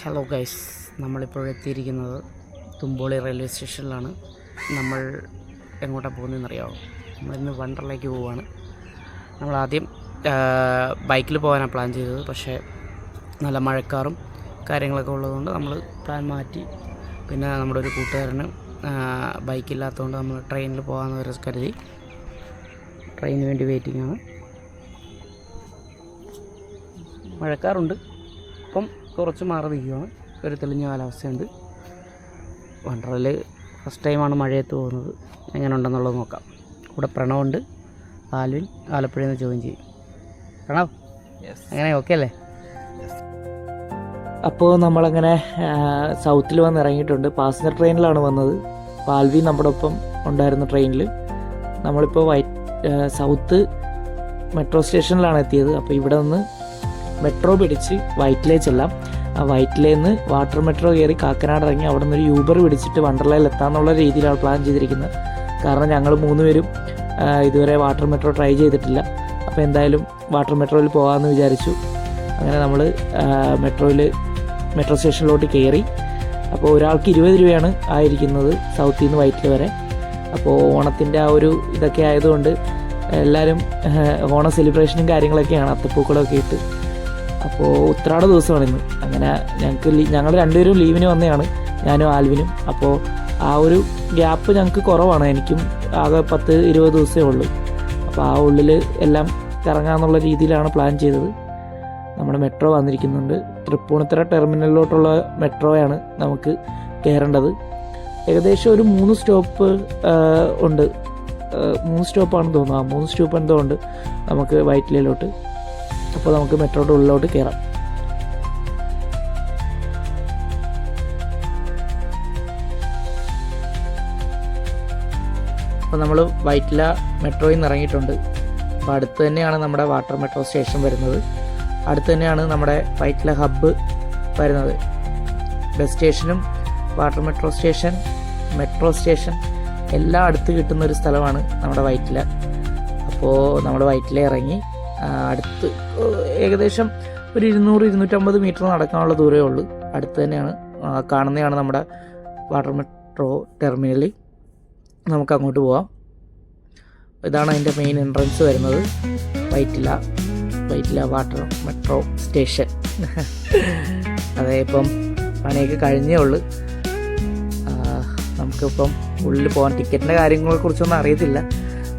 Hello guys നമ്മളിപ്പോൾ എത്തിയിരിക്കുന്നത് Thumpoly railway സ്റ്റേഷനിലാണ് നമ്മൾ എങ്ങോട്ടാണ് പോകുന്നതെന്നറിയാമോ നമ്മളിന്ന് വണ്ടറിലേക്ക് പോവുകയാണ് നമ്മൾ ആദ്യം ബൈക്കിൽ പോകാനാണ് പ്ലാൻ ചെയ്തത്. പക്ഷേ നല്ല മഴക്കാറും കാര്യങ്ങളൊക്കെ ഉള്ളതുകൊണ്ട് നമ്മൾ പ്ലാൻ മാറ്റി. പിന്നെ നമ്മുടെ ഒരു കൂട്ടുകാരന് ബൈക്കില്ലാത്തതുകൊണ്ട് നമ്മൾ ട്രെയിനിൽ പോകാമെന്ന് വരെ കരുതി. ട്രെയിനിന് വേണ്ടി വെയിറ്റിംഗ് ആണ്. മഴക്കാറുണ്ട്. ഇപ്പം കുറച്ച് മാറി നിൽക്കുകയാണ്. ഒരു തെളിഞ്ഞ കാലാവസ്ഥയുണ്ട്. വണ്ടറിൽ ഫസ്റ്റ് ടൈമാണ് മഴയത്ത് പോകുന്നത്. എങ്ങനെ ഉണ്ടെന്നുള്ളത് നോക്കാം. കൂടെ പ്രണവുണ്ട്. ആൽവിൻ ആലപ്പുഴയിൽ നിന്ന് ജോയിൻ ചെയ്യും. പ്രണവ് അങ്ങനെ ഓക്കെ അല്ലേ? അപ്പോൾ നമ്മളങ്ങനെ സൗത്തിൽ വന്ന് ഇറങ്ങിയിട്ടുണ്ട്. പാസഞ്ചർ ട്രെയിനിലാണ് വന്നത്. പാൽവി നമ്മുടെ ഒപ്പം ഉണ്ടായിരുന്ന ട്രെയിനിൽ നമ്മളിപ്പോൾ വൈറ്റ് സൗത്ത് മെട്രോ സ്റ്റേഷനിലാണ് എത്തിയത്. അപ്പോൾ ഇവിടെ നിന്ന് മെട്രോ പിടിച്ച് വൈറ്റിലേ ചെല്ലാം. ആ വൈറ്റിലേ നിന്ന് വാട്ടർ മെട്രോ കയറി കാക്കനാട് ഇറങ്ങി അവിടെ നിന്ന് ഒരു യൂബർ പിടിച്ചിട്ട് വണ്ടർലയിൽ എത്താമെന്നുള്ള രീതിയിലാണ് പ്ലാൻ ചെയ്തിരിക്കുന്നത്. കാരണം ഞങ്ങൾ മൂന്ന് പേരും ഇതുവരെ വാട്ടർ മെട്രോ ട്രൈ ചെയ്തിട്ടില്ല. അപ്പോൾ എന്തായാലും വാട്ടർ മെട്രോയിൽ പോകാമെന്ന് വിചാരിച്ചു. അങ്ങനെ നമ്മൾ മെട്രോയിൽ മെട്രോ സ്റ്റേഷനിലോട്ട് കയറി അപ്പോൾ ഒരാൾക്ക് ഇരുപത് രൂപയാണ് ആയിരിക്കുന്നത് സൗത്തിൽ നിന്ന് വൈറ്റിൽ വരെ. അപ്പോൾ ഓണത്തിന്റെ ആ ഒരു ഇതൊക്കെ ആയതുകൊണ്ട് എല്ലാവരും ഓണ സെലിബ്രേഷനും കാര്യങ്ങളൊക്കെയാണ് അത്തപ്പൂക്കളൊക്കെ ഇട്ട്. അപ്പോൾ ഉത്രാട ദിവസമാണ് ഇന്ന്. അങ്ങനെ ഞങ്ങൾക്ക് ഞങ്ങൾ രണ്ടുപേരും ലീവിന് വന്നതാണ് ഞാനും ആൽവിനും. അപ്പോൾ ആ ഒരു ഗ്യാപ്പ് ഞങ്ങൾക്ക് കുറവാണ് എനിക്കും ആകെ പത്ത് ഇരുപത് ദിവസമേ ഉള്ളൂ. അപ്പോൾ ആ ഉള്ളിൽ എല്ലാം കറങ്ങാമെന്നുള്ള രീതിയിലാണ് പ്ലാൻ ചെയ്തത്. നമ്മുടെ മെട്രോ വന്നിരിക്കുന്നുണ്ട്. തൃപ്പൂണിത്തറ ടെർമിനലിലോട്ടുള്ള മെട്രോയാണ് നമുക്ക് കയറേണ്ടത്. ഏകദേശം ഒരു മൂന്ന് സ്റ്റോപ്പ് ഉണ്ട്. മൂന്ന് സ്റ്റോപ്പാണെന്ന് തോന്നുന്നു. ആ മൂന്ന് സ്റ്റോപ്പ് എന്തോ ഉണ്ട് നമുക്ക് വൈറ്റിലയിലോട്ട്. അപ്പോൾ നമുക്ക് മെട്രോയുടെ ഉള്ളിലോട്ട് കയറാം. അപ്പോൾ നമ്മൾ വൈറ്റില മെട്രോയിൽ നിന്ന് ഇറങ്ങിയിട്ടുണ്ട്. അപ്പോൾ അടുത്ത് തന്നെയാണ് നമ്മുടെ വാട്ടർ മെട്രോ സ്റ്റേഷൻ വരുന്നത്. അടുത്ത് തന്നെയാണ് നമ്മുടെ വൈറ്റില ഹബ്ബ് വരുന്നത്. ബസ് സ്റ്റേഷനും water metro station metro station എല്ലാം അടുത്ത് കിട്ടുന്ന ഒരു സ്ഥലമാണ് നമ്മുടെ വൈറ്റില. അപ്പോൾ നമ്മൾ വൈറ്റില ഇറങ്ങി അടുത്ത് ഏകദേശം ഒരു ഇരുന്നൂറ് ഇരുന്നൂറ്റമ്പത് മീറ്റർ നടക്കാനുള്ള ദൂരമേ ഉള്ളൂ. അടുത്ത് തന്നെയാണ് കാണുന്നതാണ് നമ്മുടെ വാട്ടർ മെട്രോ ടെർമിനൽ നമുക്ക് അങ്ങോട്ട് പോവാം. ഇതാണ് അതിന്റെ മെയിൻ എൻട്രൻസ് വരുന്നത്. Vyttila Vyttila water metro station. അതെ ഇപ്പം പണിയൊക്കെ കഴിഞ്ഞേ ഉള്ളു. നമുക്കിപ്പം ഉള്ളിൽ പോകാൻ ടിക്കറ്റിന്റെ കാര്യങ്ങളെ കുറിച്ചൊന്നും അറിയത്തില്ല.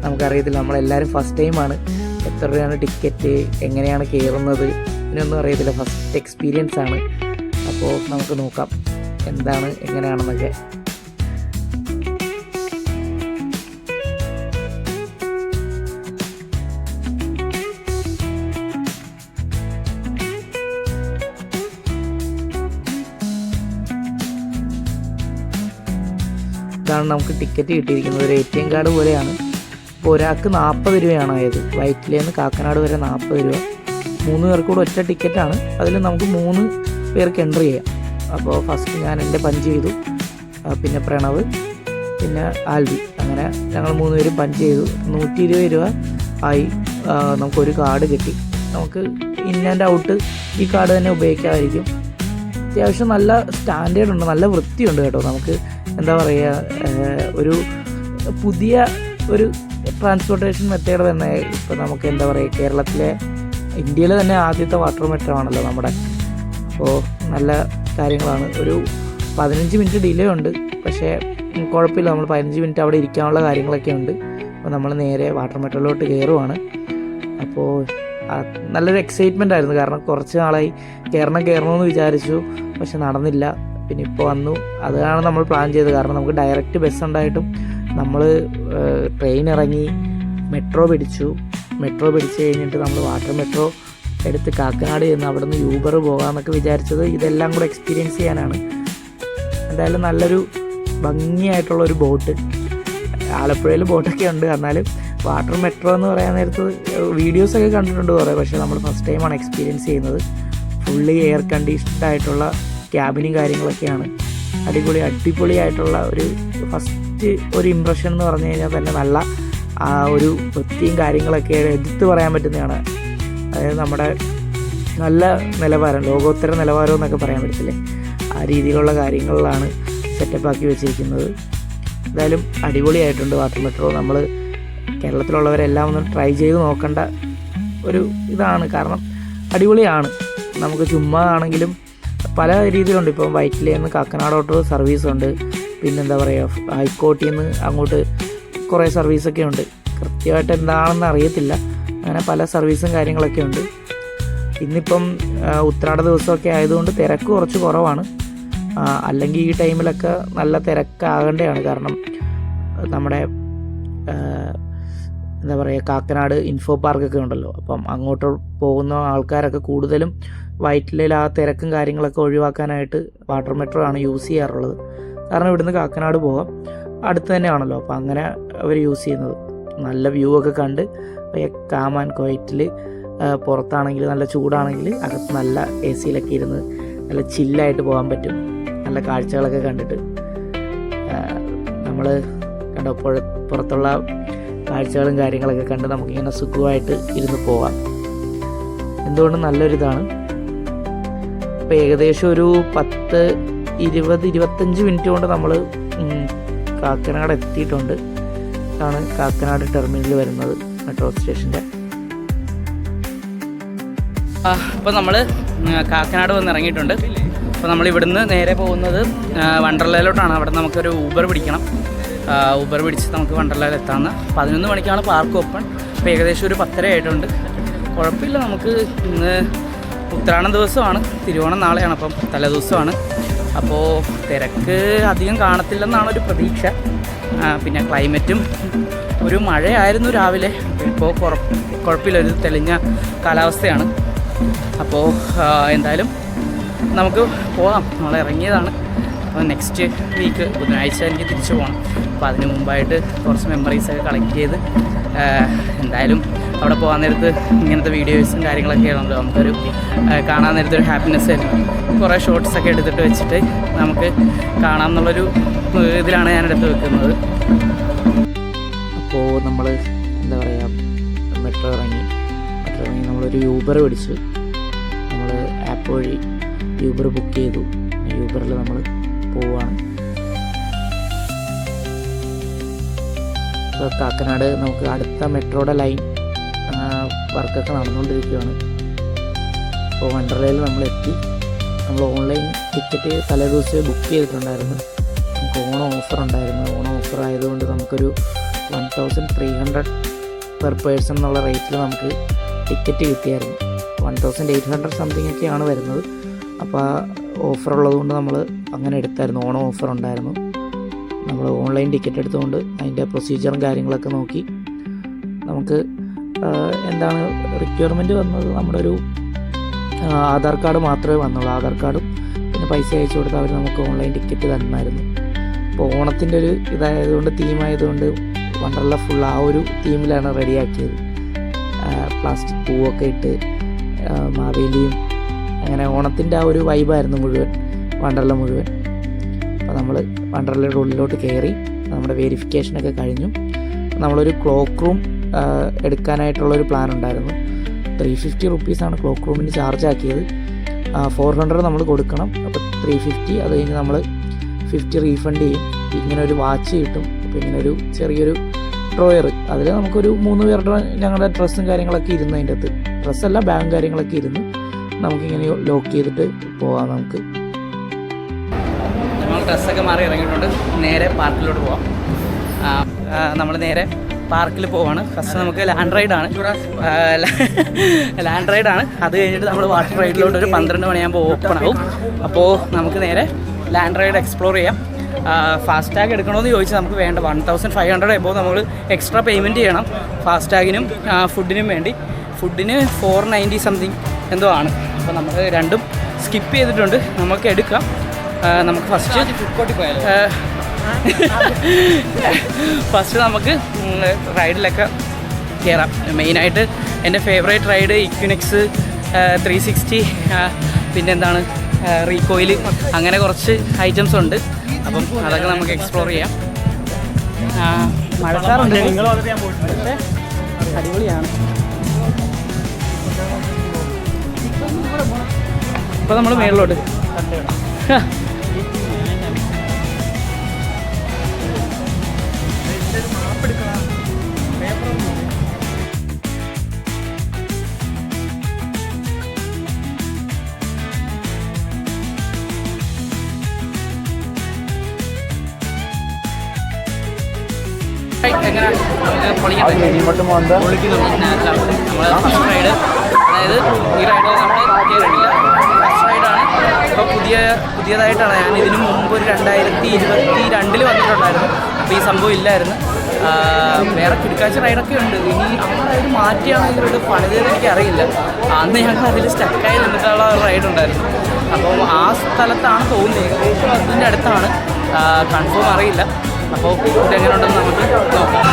നമുക്കറിയത്തില്ല നമ്മളെല്ലാവരും ഫസ്റ്റ് ടൈമാണ്. എത്ര രൂപയാണ് ടിക്കറ്റ് എങ്ങനെയാണ് കയറുന്നത് ഇതിനൊന്നും അറിയത്തില്ല. ഫസ്റ്റ് എക്സ്പീരിയൻസ് ആണ്. അപ്പോൾ നമുക്ക് നോക്കാം. എന്താണ് എങ്ങനെയാണെന്നൊക്കെ. ഇതാണ് നമുക്ക് ടിക്കറ്റ് കിട്ടിയിരിക്കുന്നത്. ഒരു എ ടി എം കാർഡ് പോലെയാണ്. അപ്പോൾ ഒരാൾക്ക് നാൽപ്പത് രൂപയാണ് ആയത്. വൈറ്റിലേന്ന് കാക്കനാട് വരെ നാൽപ്പത് രൂപ. മൂന്ന് പേർക്കൂടെ ഒറ്റ ടിക്കറ്റാണ്. അതിൽ നമുക്ക് മൂന്ന് പേർക്ക് എൻട്രി ചെയ്യാം. അപ്പോൾ ഫസ്റ്റ് ഞാൻ എന്റെ പഞ്ച് ചെയ്തു. പിന്നെ പ്രണവ് പിന്നെ ആൽവി അങ്ങനെ ഞങ്ങൾ മൂന്ന് പേരും പഞ്ച് ചെയ്തു. നൂറ്റി ഇരുപത് രൂപ ആയി. നമുക്കൊരു കാർഡ് കിട്ടി. നമുക്ക് ഇൻ ആൻഡ് ഔട്ട് ഈ കാർഡ് തന്നെ ഉപയോഗിക്കാമായിരിക്കും. അത്യാവശ്യം നല്ല സ്റ്റാൻഡേർഡ് ഉണ്ട്. നല്ല വൃത്തിയുണ്ട് കേട്ടോ. നമുക്ക് എന്താ പറയുക ഒരു പുതിയ ഒരു ട്രാൻസ്പോർട്ടേഷൻ മെത്തേഡ് തന്നെ ഇപ്പോൾ നമുക്ക് എന്താ പറയുക കേരളത്തിലെ ഇന്ത്യയിലെ തന്നെ ആദ്യത്തെ വാട്ടർ മെട്രോ ആണല്ലോ നമ്മുടെ. അപ്പോൾ നല്ല കാര്യങ്ങളാണ്. ഒരു പതിനഞ്ച് മിനിറ്റ് ഡിലേ ഉണ്ട്. പക്ഷേ കുഴപ്പമില്ല നമ്മൾ പതിനഞ്ച് മിനിറ്റ് അവിടെ ഇരിക്കാനുള്ള കാര്യങ്ങളൊക്കെ ഉണ്ട്. അപ്പോൾ നമ്മൾ നേരെ വാട്ടർ മെട്രോയിലോട്ട് കയറുവാണ് അപ്പോൾ നല്ലൊരു എക്സൈറ്റ്മെന്റ് ആയിരുന്നു. കാരണം കുറച്ച് നാളായി കയറണം കയറണമെന്ന് വിചാരിച്ചു. പക്ഷെ നടന്നില്ല. പിന്നെ ഇപ്പോൾ വന്നു. അതാണ് നമ്മൾ പ്ലാൻ ചെയ്തത്. കാരണം നമുക്ക് ഡയറക്റ്റ് ബസ് ഉണ്ടായിട്ടും നമ്മൾ ട്രെയിൻ ഇറങ്ങി മെട്രോ പിടിച്ചു. മെട്രോ പിടിച്ച് കഴിഞ്ഞിട്ട് നമ്മൾ വാട്ടർ മെട്രോ എടുത്ത് കാക്കനാട് ചെന്ന് അവിടെ നിന്ന് യൂബർ പോകാമെന്നൊക്കെ വിചാരിച്ചത് ഇതെല്ലാം കൂടെ എക്സ്പീരിയൻസ് ചെയ്യാനാണ്. എന്തായാലും നല്ലൊരു ഭംഗിയായിട്ടുള്ള ഒരു ബോട്ട് ആലപ്പുഴയിൽ ബോട്ടൊക്കെ ഉണ്ട്. എന്നാലും വാട്ടർ മെട്രോ എന്ന് പറയാൻ നേരത്ത് വീഡിയോസൊക്കെ കണ്ടിട്ടുണ്ട് കുറേ. പക്ഷേ നമ്മൾ ഫസ്റ്റ് ടൈമാണ് എക്സ്പീരിയൻസ് ചെയ്യുന്നത്. ഫുള്ളി എയർ കണ്ടീഷൻഡ് ആയിട്ടുള്ള ക്യാബിനും കാര്യങ്ങളൊക്കെയാണ്. അടിപൊളി അടിപൊളിയായിട്ടുള്ള ഒരു ഫസ്റ്റ് ഒരു ഇമ്പ്രഷൻ എന്ന് പറഞ്ഞു കഴിഞ്ഞാൽ തന്നെ നല്ല ആ ഒരു വൃത്തിയും കാര്യങ്ങളൊക്കെ എടുത്തു പറയാൻ പറ്റുന്നതാണ്. അതായത് നമ്മുടെ നല്ല നിലവാരം ലോകോത്തര നിലവാരം എന്നൊക്കെ പറയാൻ പറ്റത്തില്ലേ? ആ രീതിയിലുള്ള കാര്യങ്ങളിലാണ് സെറ്റപ്പ് ആക്കി വെച്ചിരിക്കുന്നത്. എന്തായാലും അടിപൊളിയായിട്ടുണ്ട് വാട്ടർ മെട്രോ. നമ്മൾ കേരളത്തിലുള്ളവരെല്ലാം ഒന്ന് ട്രൈ ചെയ്ത് നോക്കേണ്ട ഒരു ഇതാണ്. കാരണം അടിപൊളിയാണ്. നമുക്ക് ചുമ്മാ ആണെങ്കിലും പല രീതിയിലുണ്ട്. ഇപ്പം വൈറ്റിലേന്ന് കാക്കനാടോട്ട് സർവീസ് ഉണ്ട്. പിന്നെന്താ പറയുക ഹൈക്കോട്ടിൽ നിന്ന് അങ്ങോട്ട് കുറേ സർവീസൊക്കെ ഉണ്ട്. കൃത്യമായിട്ട് എന്താണെന്ന് അറിയത്തില്ല. അങ്ങനെ പല സർവീസും കാര്യങ്ങളൊക്കെ ഉണ്ട്. ഇന്നിപ്പം ഉത്രാട ദിവസമൊക്കെ ആയതുകൊണ്ട് തിരക്ക് കുറച്ച് കുറവാണ്. അല്ലെങ്കിൽ ഈ ടൈമിലൊക്കെ നല്ല തിരക്കാകേണ്ടതാണ്. കാരണം നമ്മുടെ എന്താ പറയുക കാക്കനാട് ഇൻഫോ പാർക്കൊക്കെ ഉണ്ടല്ലോ. അപ്പം അങ്ങോട്ട് പോകുന്ന ആൾക്കാരൊക്കെ കൂടുതലും വൈറ്റിലയിൽ ആ തിരക്കും കാര്യങ്ങളൊക്കെ ഒഴിവാക്കാനായിട്ട് വാട്ടർ മെട്രോ ആണ് യൂസ് ചെയ്യാറുള്ളത്. കാരണം ഇവിടുന്ന് കാക്കനാട് പോകാം അടുത്ത് തന്നെയാണല്ലോ. അപ്പോൾ അങ്ങനെ അവർ യൂസ് ചെയ്യുന്നത്. നല്ല വ്യൂ ഒക്കെ കണ്ട് കാമാൻ കോയറ്റിൽ പുറത്താണെങ്കിൽ നല്ല ചൂടാണെങ്കിൽ അകത്ത് നല്ല എ സിയിലൊക്കെ ഇരുന്ന് നല്ല ചില്ലായിട്ട് പോകാൻ പറ്റും. നല്ല കാഴ്ചകളൊക്കെ കണ്ടിട്ട്. നമ്മൾ കണ്ടോ പുറത്തുള്ള കാഴ്ചകളും കാര്യങ്ങളൊക്കെ കണ്ട് നമുക്കിങ്ങനെ സുഖമായിട്ട് ഇരുന്ന് പോവാം. എന്തുകൊണ്ടും നല്ലൊരിതാണ്. അപ്പോൾ ഏകദേശം ഒരു പത്ത് ഇരുപത് ഇരുപത്തഞ്ച് മിനിറ്റ് കൊണ്ട് നമ്മൾ കാക്കനാട് എത്തിയിട്ടുണ്ട്. ആണ് കാക്കനാട് ടെർമിനൽ വരുന്നത് മെട്രോ സ്റ്റേഷന്റെ. അപ്പോൾ നമ്മൾ കാക്കനാട് വന്ന് ഇറങ്ങിയിട്ടുണ്ട്. അപ്പോൾ നമ്മൾ ഇവിടുന്ന് നേരെ പോകുന്നത് വണ്ടർലയിലോട്ടാണ്. അവിടെ നമുക്കൊരു ഊബർ പിടിക്കണം. ഊബർ പിടിച്ച് നമുക്ക് വണ്ടർലയിൽ എത്താമെന്ന് പതിനൊന്ന് മണിക്കാണ് പാർക്ക് ഓപ്പൺ. അപ്പോൾ ഏകദേശം ഒരു പത്തര ആയിട്ടുണ്ട്. കുഴപ്പമില്ല നമുക്ക് ഇന്ന് ഉത്തരാണ ദിവസമാണ്. തിരുവോണം നാളെയാണ് അപ്പം തലേദിവസമാണ്. അപ്പോൾ തിരക്ക് അധികം കാണത്തില്ലെന്നാണ് ഒരു പ്രതീക്ഷ. പിന്നെ ക്ലൈമറ്റും ഒരു മഴയായിരുന്നു രാവിലെ. ഇപ്പോൾ കുഴപ്പമില്ല ഒരു തെളിഞ്ഞ കാലാവസ്ഥയാണ്. അപ്പോൾ എന്തായാലും നമുക്ക് പോകാം. നമ്മൾ ഇറങ്ങിയതാണ്. അപ്പോൾ നെക്സ്റ്റ് വീക്ക് ബുധനാഴ്ച എനിക്ക് തിരിച്ചു പോകണം അപ്പോൾ അതിന് മുമ്പായിട്ട് കുറച്ച് മെമ്മറീസൊക്കെ കളക്ട് ചെയ്ത് എന്തായാലും അവിടെ പോകാൻ നേരത്ത് ഇങ്ങനത്തെ വീഡിയോസും കാര്യങ്ങളൊക്കെ ആണല്ലോ നമുക്കൊരു കാണാൻ നേരത്തെ ഒരു ഹാപ്പിനെസ് ആയിരുന്നു കുറേ ഷോർട്സ് ഒക്കെ എടുത്തിട്ട് വെച്ചിട്ട് നമുക്ക് കാണാം എന്നുള്ളൊരു ഇതിലാണ് ഞാൻ എടുത്ത് വെക്കുന്നത്. അപ്പോൾ നമ്മൾ എന്താ പറയുക മെട്രോ ഇറങ്ങി. മെട്രോ ഇറങ്ങി നമ്മളൊരു യൂബർ പിടിച്ചു നമ്മൾ ആപ്പ് വഴി യൂബർ ബുക്ക് ചെയ്തു. യൂബറിൽ നമ്മൾ ഇപ്പോൾ കാക്കനാട് നമുക്ക് അടുത്ത മെട്രോയുടെ ലൈൻ വർക്കൊക്കെ നടന്നുകൊണ്ടിരിക്കുകയാണ്. അപ്പോൾ വണ്ടർലയിൽ നമ്മൾ എത്തി നമ്മൾ ഓൺലൈൻ ടിക്കറ്റ് തലേ ദിവസം ബുക്ക് ചെയ്തിട്ടുണ്ടായിരുന്നു. നമുക്ക് ഓണം ഓഫർ ഉണ്ടായിരുന്നു ഓണം ഓഫർ ആയതുകൊണ്ട് നമുക്കൊരു one thousand three hundred per person എന്നുള്ള റേറ്റിൽ നമുക്ക് ടിക്കറ്റ് കിട്ടിയായിരുന്നു. One thousand eight hundred something ഒക്കെയാണ് വരുന്നത്. അപ്പോൾ ആ ഓഫർ ഉള്ളതുകൊണ്ട് നമ്മൾ അങ്ങനെ എടുത്തായിരുന്നു. ഓണം ഓഫർ ഉണ്ടായിരുന്നു നമ്മൾ ഓൺലൈൻ ടിക്കറ്റ് എടുത്തുകൊണ്ട് അതിന്റെ പ്രൊസീജിയറും കാര്യങ്ങളൊക്കെ നോക്കി നമുക്ക് എന്താണ് റിക്വയർമെന്റ് വന്നത്? നമ്മുടെ ഒരു ആധാർ കാർഡ് മാത്രമേ വന്നുള്ളൂ. ആധാർ കാർഡും പിന്നെ പൈസ അയച്ചു കൊടുത്ത് അവർ നമുക്ക് ഓൺലൈൻ ടിക്കറ്റ് തന്നായിരുന്നു. അപ്പോൾ ഓണത്തിന്റെ ഒരു ഇതായതുകൊണ്ട് തീമായതുകൊണ്ട് വണ്ടർല ഫുൾ ആ ഒരു തീമിലാണ് റെഡിയാക്കിയത് പ്ലാസ്റ്റിക് പൂവൊക്കെ ഇട്ട് മാവേലിയും അങ്ങനെ ഓണത്തിന്റെ ആ ഒരു വൈബായിരുന്നു മുഴുവൻ വണ്ടർല മുഴുവൻ. അപ്പോൾ നമ്മൾ വണ്ടർലയുടെ ഉള്ളിലോട്ട് കയറി നമ്മുടെ വെരിഫിക്കേഷനൊക്കെ കഴിഞ്ഞു. നമ്മളൊരു ക്ലോക്ക് റൂം എടുക്കാനായിട്ടുള്ളൊരു പ്ലാൻ ഉണ്ടായിരുന്നു ത്രീ ഫിഫ്റ്റി റുപ്പീസാണ് ക്ലോക്ക് റൂമിന് ചാർജ് ആക്കിയത്. ഫോർ ഹൺഡ്രഡ് നമ്മൾ കൊടുക്കണം. അപ്പോൾ ത്രീ ഫിഫ്റ്റി അത് കഴിഞ്ഞ് നമ്മൾ ഫിഫ്റ്റി റീഫണ്ട് ചെയ്യും. ഇങ്ങനെ ഒരു വാച്ച് കിട്ടും. അപ്പോൾ ഇങ്ങനെ ഒരു ചെറിയൊരു ഡ്രോയർ അതിൽ നമുക്കൊരു മൂന്ന് പേരുടെ ഞങ്ങളുടെ ഡ്രസ്സും കാര്യങ്ങളൊക്കെ ഇരുന്ന് അതിന്റെ അകത്ത്. ഡ്രസ്സല്ല ബാഗും കാര്യങ്ങളൊക്കെ ഇരുന്ന് നമുക്കിങ്ങനെ ലോക്ക് ചെയ്തിട്ട് പോവാം നമുക്ക്. നമ്മൾ ഡ്രസ്സൊക്കെ മാറി ഇറങ്ങിയിട്ടുണ്ട്. നേരെ പാർക്കിലോട്ട് പോവാം. നമ്മൾ നേരെ പാർക്കിൽ പോവാണ്. ഫസ്റ്റ് നമുക്ക് ലാൻഡ് റൈഡാണ് ലാൻഡ് റൈഡാണ് അത് കഴിഞ്ഞിട്ട് നമ്മൾ വാട്ടർ റൈഡിലോട്ട് ഒരു പന്ത്രണ്ട് മണിയാകുമ്പോൾ ഓപ്പൺ ആവും. അപ്പോൾ നമുക്ക് നേരെ ലാൻഡ് റൈഡ് എക്സ്പ്ലോർ ചെയ്യാം ഫാസ്റ്റ് ടാഗ് എടുക്കണമെന്ന് ചോദിച്ചാൽ നമുക്ക് വേണ്ട. One thousand five hundred above നമ്മൾ എക്സ്ട്രാ പേയ്മെന്റ് ചെയ്യണം. ഫാസ്റ്റ് ടാഗിനും ഫുഡിനും വേണ്ടി. ഫുഡിന് ഫോർ നയന്റി സംതിങ് എന്തോ ആണ്. അപ്പോൾ നമ്മൾ രണ്ടും സ്കിപ്പ് ചെയ്തിട്ടുണ്ട്. നമുക്ക് എടുക്കാം. നമുക്ക് ഫസ്റ്റ് ഫസ്റ്റ് നമുക്ക് റൈഡിലൊക്കെ കയറാം മെയിനായിട്ട് എന്റെ favourite ride Equinox three sixty പിന്നെന്താണ് റീകോയിൽ അങ്ങനെ കുറച്ച് ഐറ്റംസ് ഉണ്ട്. അപ്പം അതൊക്കെ നമുക്ക് എക്സ്പ്ലോർ ചെയ്യാം. മഴക്കാറുണ്ട് അടിപൊളിയാണ്. ഇപ്പം നമ്മൾ മേളിലോട്ട്. റൈഡ് അതായത് ഈ റൈഡ് നമ്മൾ കയറിയിട്ടില്ല ഫസ്റ്റ് റൈഡാണ് ഇപ്പോൾ പുതിയ പുതിയതായിട്ടാണ്. ഞാൻ ഇതിനു മുമ്പ് ഒരു രണ്ടായിരത്തി ഇരുപത്തി രണ്ടിൽ വന്നിട്ടുണ്ടായിരുന്നു. അപ്പോൾ ഈ സംഭവം ഇല്ലായിരുന്നു. വേറെ കിടക്കാഴ്ച റൈഡൊക്കെ ഉണ്ട്. ഇനി ആ റൈഡ് മാറ്റിയാണ് അറിയില്ല പണിതെന്ന് എനിക്കറിയില്ല അന്ന് ഞങ്ങൾ അതിൽ സ്റ്റക്കായി നിന്നിട്ടുള്ള റൈഡ് ഉണ്ടായിരുന്നു. അപ്പോൾ ആ സ്ഥലത്താണ് തോന്നുന്നത്. ഏകദേശം അതിന്റെ അടുത്താണ്. കൺഫേം അറിയില്ല. അപ്പോൾ ഇതെങ്ങനെ ഉണ്ടെന്ന് നമുക്ക് നോക്കാം.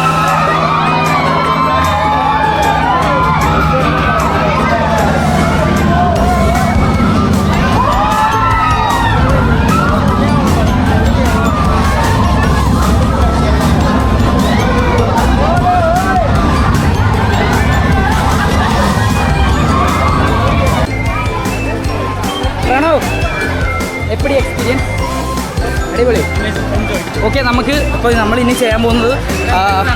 എക്സ്പീരിയൻസ് അടിപൊളി. ഓക്കെ നമുക്ക് ഇപ്പോൾ നമ്മൾ ഇനി ചെയ്യാൻ പോകുന്നത്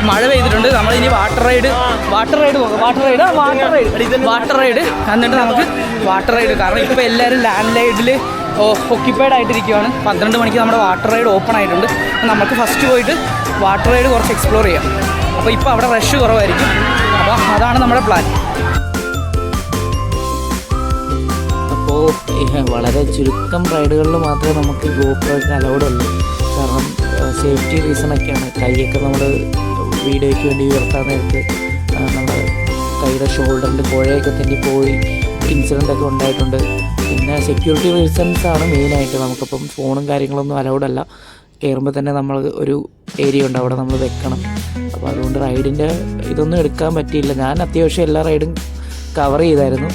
മഴ പെയ്തിട്ടുണ്ട്. നമ്മൾ ഇനി വാട്ടർ റൈഡ് വാട്ടർ റൈഡ് പോകാം. Water ride water ride water ride എന്നിട്ട് നമുക്ക് വാട്ടർ റൈഡ് കാരണം ഇപ്പോൾ എല്ലാവരും ലാൻഡ് ലൈഡിൽ ഒക്യുപ്പൈഡ് ആയിട്ടിരിക്കുകയാണ് പന്ത്രണ്ട് മണിക്ക് നമ്മുടെ വാട്ടർ റൈഡ് ഓപ്പൺ ആയിട്ടുണ്ട്. നമുക്ക് ഫസ്റ്റ് പോയിട്ട് വാട്ടർ റൈഡ് കുറച്ച് എക്സ്പ്ലോർ ചെയ്യാം. അപ്പോൾ ഇപ്പോൾ അവിടെ റഷ് കുറവായിരിക്കും. അപ്പോൾ അതാണ് നമ്മുടെ പ്ലാൻ വളരെ ചുരുക്കം റൈഡുകളിൽ മാത്രമേ നമുക്ക് ഗോപ്രോയ്ക്ക് അലൗഡ് ഉള്ളൂ കാരണം സേഫ്റ്റി റീസണൊക്കെയാണ്. കൈയൊക്കെ നമ്മൾ വീഡിയോയ്ക്ക് വേണ്ടി ഉയർത്താൻ നേരത്ത് നമ്മൾ കൈയുടെ ഷോൾഡറിന്റെ പുഴയൊക്കെ തന്നെ പോയി ഇൻസിഡന്റ് ഒക്കെ ഉണ്ടായിട്ടുണ്ട്. പിന്നെ സെക്യൂരിറ്റി റീസൺസ് ആണ് മെയിനായിട്ട് നമുക്കിപ്പം ഫോണും കാര്യങ്ങളൊന്നും അലൗഡ് അല്ല. കയറുമ്പോൾ തന്നെ നമ്മൾ ഒരു ഏരിയ ഉണ്ട് അവിടെ നമ്മൾ വെക്കണം. അപ്പോൾ അതുകൊണ്ട് റൈഡിന്റെ ഇതൊന്നും എടുക്കാൻ പറ്റിയില്ല. ഞാൻ അത്യാവശ്യം എല്ലാ റൈഡും കവർ ചെയ്തായിരുന്നു.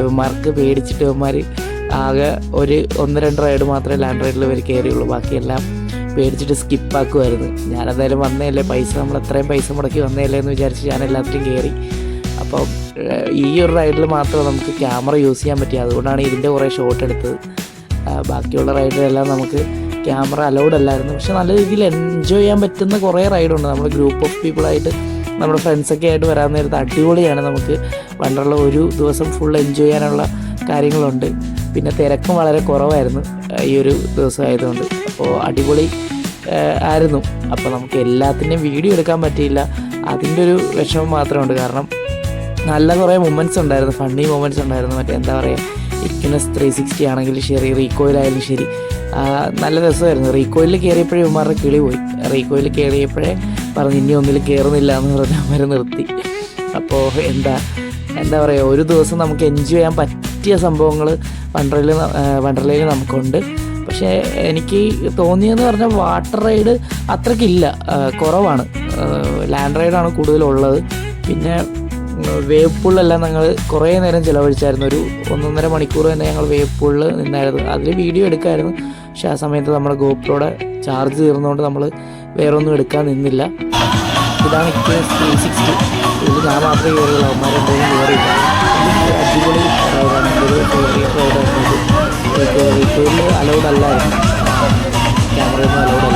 ഇവന്മാർക്ക് പേടിച്ചിട്ട് ഇവന്മാർ ആകെ ഒരു ഒന്ന് രണ്ട് റൈഡ് മാത്രമേ ലാൻഡ് റൈഡിൽ ഇവർ കയറിയുള്ളൂ ബാക്കിയെല്ലാം പേടിച്ചിട്ട് സ്കിപ്പാക്കുമായിരുന്നു ഞാൻ എന്തായാലും വന്നതല്ലേ? പൈസ നമ്മൾ എത്രയും പൈസ മുടക്കി വന്നതല്ലേ എന്ന് വിചാരിച്ച് ഞാൻ എല്ലാത്തിലും കയറി അപ്പോൾ ഈ ഒരു റൈഡിൽ മാത്രമേ നമുക്ക് ക്യാമറ യൂസ് ചെയ്യാൻ പറ്റി. അതുകൊണ്ടാണ് ഇതിന്റെ കുറേ ഷോട്ട് എടുത്തത്. ബാക്കിയുള്ള റൈഡിലെല്ലാം നമുക്ക് ക്യാമറ അലൗഡ് അല്ലായിരുന്നു. പക്ഷെ നല്ല രീതിയിൽ എൻജോയ് ചെയ്യാൻ പറ്റുന്ന കുറേ റൈഡുണ്ട് നമ്മൾ ഗ്രൂപ്പ് ഓഫ് പീപ്പിളായിട്ട് നമ്മുടെ ഫ്രണ്ട്സൊക്കെ ആയിട്ട് വരാൻ നേരത്ത് അടിപൊളിയാണ് നമുക്ക്. വണ്ടറിൽ ഒരു ദിവസം ഫുൾ എൻജോയ് ചെയ്യാനുള്ള കാര്യങ്ങളുണ്ട്. പിന്നെ തിരക്കും വളരെ കുറവായിരുന്നു ഈ ഒരു ദിവസം ആയതുകൊണ്ട്. അപ്പോൾ അടിപൊളി ആയിരുന്നു. അപ്പോൾ നമുക്ക് എല്ലാത്തിന്റെയും വീഡിയോ എടുക്കാൻ പറ്റിയില്ല. അതിന്റെ ഒരു വിഷമം മാത്രമേ ഉണ്ട് കാരണം നല്ല കുറേ മൊമെന്റ്സ് ഉണ്ടായിരുന്നു. ഫണ്ണി മൊമെന്റ്സ് ഉണ്ടായിരുന്നു. മറ്റേ എന്താ പറയുക ഇക്നസ് ത്രീ സിക്സ്റ്റി ആണെങ്കിലും ശരി റീകോയിലായാലും ശരി. നല്ല രസമായിരുന്നു. റീകോയിലിൽ കയറിയപ്പോഴേ ഇവന്മാരുടെ കിളി പോയി. റീകോയിൽ കയറിയപ്പോഴേ പറഞ്ഞു ഇനി ഒന്നിലും കയറുന്നില്ല എന്ന് പറഞ്ഞ് അവരെ നിർത്തി. അപ്പോൾ എന്താ എന്താ പറയുക ഒരു ദിവസം നമുക്ക് എൻജോയ് ചെയ്യാൻ പറ്റിയ സംഭവങ്ങൾ വണ്ടർലയിൽ വണ്ടർലയിൽ നമുക്കുണ്ട്. പക്ഷേ എനിക്ക് തോന്നിയെന്ന് പറഞ്ഞാൽ വാട്ടർ റൈഡ് അത്രയ്ക്കില്ല കുറവാണ്. ലാൻഡ് റൈഡാണ് കൂടുതലുള്ളത്. പിന്നെ വേവ് പൂളിലെല്ലാം ഞങ്ങൾ കുറേ നേരം ചിലവഴിച്ചായിരുന്നു. ഒരു ഒന്നൊന്നര മണിക്കൂർ തന്നെ ഞങ്ങൾ വേവ് പൂളിൽ നിന്നായിരുന്നു. അതിൽ വീഡിയോ എടുക്കായിരുന്നു. പക്ഷേ ആ സമയത്ത് നമ്മുടെ ഗോപ്രോടെ ചാർജ് തീർന്നുകൊണ്ട് നമ്മൾ വേറെ ഒന്നും എടുക്കാൻ നിന്നില്ല. ഇതാണ് ത്രീ സിക്സ്റ്റി ഇതിൽ ഞാൻ മാത്രമേ കയറിയുള്ളൂ. അവന്മാർ എന്തെങ്കിലും കയറിയില്ല അടിപൊളി റൈഡാണ് എന്റെ ഒരു അലൗഡ് അല്ലായിരുന്നു. ക്യാമറയൊന്നും അലൗഡ്